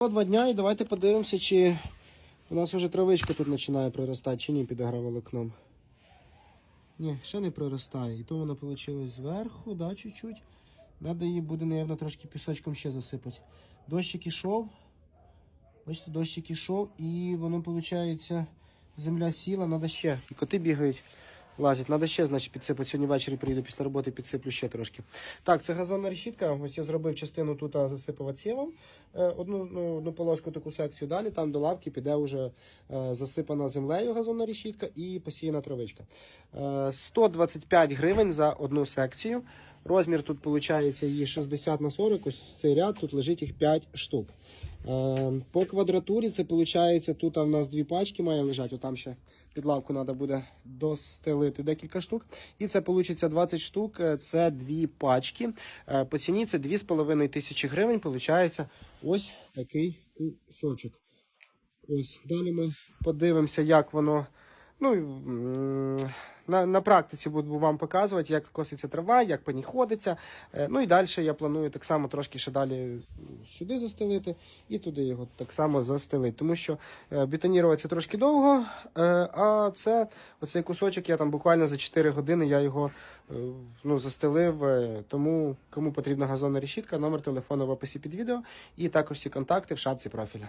Два дня і давайте подивимося, чи у нас вже травичка тут починає проростати, чи ні під агроволокном. Ні, ще не проростає. І то вона вийшла зверху, да, чуть-чуть. Надо її буде, мабуть, трошки пісочком ще засипати. Дощик ішов. Бачите, дощик ішов, і воно, виходить, земля сіла, треба ще. І коти бігають, лазять. Треба ще, значить, підсипати. Сьогодні ввечері приїду після роботи, підсиплю ще трошки. Так, це газонна решітка. Ось я зробив частину тут засипав отсівом. Е, Одну, ну, одну полоску таку секцію. Далі там до лавки піде вже е, засипана землею газонна решітка і посіяна травичка. Е, 125 гривень за одну секцію. Розмір тут виходить її 60 на 40. Ось цей ряд тут лежить їх 5 штук. Е, По квадратурі це виходить, тут у нас дві пачки має лежати, отам ще під лавку треба буде достелити декілька штук. І це вийде 20 штук, е, це дві пачки. Е, По ціні це 2,5 тисячі гривень. Виходить ось такий кусочок. Ось далі ми подивимося, як воно. Ну, на, на практиці буду вам показувати, як коситься трава, як по ній ходиться. Е, Ну і далі я планую так само трошки ще далі сюди застелити і туди його так само застелити. Тому що е, трошки довго, е, а це оцей кусочок я там буквально за 4 години я його ну, застелив. Тому кому потрібна газонна решітка, номер телефону в описі під відео і також всі контакти в шапці профіля.